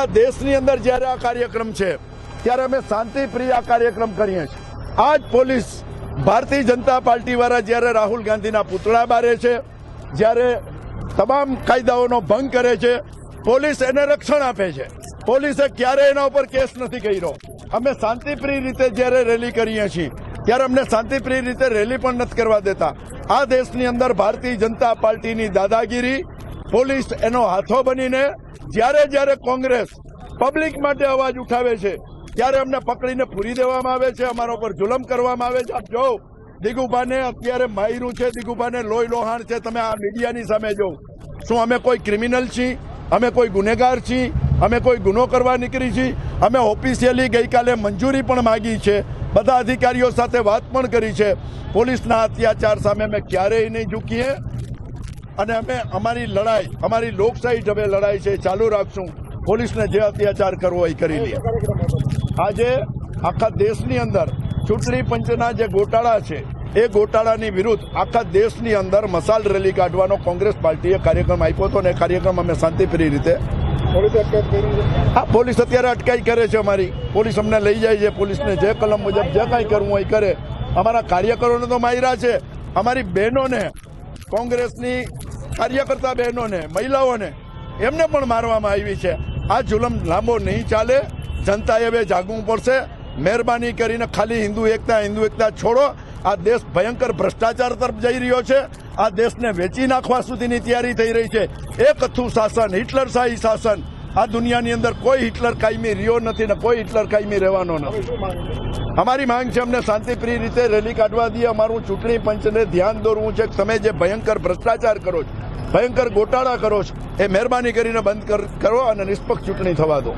આખા દેશની અંદર જ્યારે આ કાર્યક્રમ છે, ત્યારે અમે શાંતિપ્રિય આ કાર્યક્રમ કરીએ છીએ. આ પોલીસ ભારતીય જનતા પાર્ટી વાળા જ્યારે રાહુલ ગાંધીના પુતળા બારે છે, જ્યારે તમામ કાયદાઓનો ભંગ કરે છે, પોલીસ એને રક્ષણ આપે છે. પોલીસે ક્યારે એના ઉપર કેસ નથી કર્યો. અમે શાંતિપ્રિય રીતે જ્યારે રેલી કરીએ છીએ, ત્યારે અમને શાંતિપ્રિય રીતે રેલી પણ નથી કરવા દેતા. આ દેશની અંદર ભારતીય જનતા પાર્ટીની દાદાગીરી પોલીસ એનો હાથો બનીને જ્યારે જ્યારે કોંગ્રેસ પબ્લિક માટે અવાજ ઉઠાવે છે, ત્યારે અમને પકડીને પૂરી દેવામાં આવે છે, અમારા ઉપર જુલમ કરવામાં આવે છે. આપ જો, દિગુભાને અત્યારે માયરું છે, દિગુભાને લોહી લોહાણ છે, તમે આ મીડિયાની સામે જો. શું અમે કોઈ ક્રિમિનલ છીએ? અમે કોઈ ગુનેગાર છીએ? અમે કોઈ ગુનો કરવા નીકળી છીએ? અમે ઓફિશિયલી ગઈકાલે મંજૂરી પણ માગી છે. બધા અધિકારીઓ સાથે વાત પણ કરી છે. પોલીસના અત્યાચાર સામે અમે ક્યારેય નહીં ઝૂકીએ. અને અમે અમારી લડાઈ અમારી લોકશાહી ઢબે લડાઈ છે ચાલુ રાખશું. પોલીસને જે અત્યાચાર કરવો એ કરી લઈએ. આજે આખા દેશની અંદર ચૂંટણી પંચના જે ગોટાળા છે એ ગોટાળાની વિરુદ્ધ આખા દેશની અંદર મસાલ રેલી કાઢવાનો કોંગ્રેસ પાર્ટીએ કાર્યક્રમ આપ્યો હતો અને કાર્યક્રમ અમે શાંતિપ્રિય રીતે હા પોલીસ અત્યારે અટકાઈ કરે છે અમારી. પોલીસ અમને લઈ જાય છે પોલીસને જે કલમ મુજબ જે કાંઈ કરવું હોય એ કરે. અમારા કાર્યકરોને તો માર્યા છે. અમારી બહેનોને કોંગ્રેસની કાર્યકર્તા બહેનોને, મહિલાઓને, એમને પણ મારવામાં આવી છે. આ જુલમ લાંબો નહીં ચાલે. જનતાએ હવે જાગવું પડશે. મહેરબાની કરીને ખાલી હિન્દુ એકતા હિન્દુ એકતા છોડો. આ દેશ ભયંકર ભ્રષ્ટાચાર તરફ જઈ રહ્યો છે. આ દેશને વેચી નાખવા સુધીની તૈયારી થઈ રહી છે. એક અથું શાસન, હિટલરશાહી શાસન આ દુનિયાની અંદર કોઈ હિટલર કાયમી રહ્યો નથી ને કોઈ હિટલર કાયમી રહેવાનો નથી. અમારી માંગ છે અમને શાંતિપ્રિય રીતે રેલી કાઢવા દઈએ. અમારું ચૂંટણી પંચને ધ્યાન દોરવું છે કે તમે જે ભયંકર ભ્રષ્ટાચાર કરો છો, ભયંકર ગોટાળા કરો છો, એ મહેરબાની કરીને બંધ કરો અને નિષ્પક્ષ ચૂંટણી થવા દો.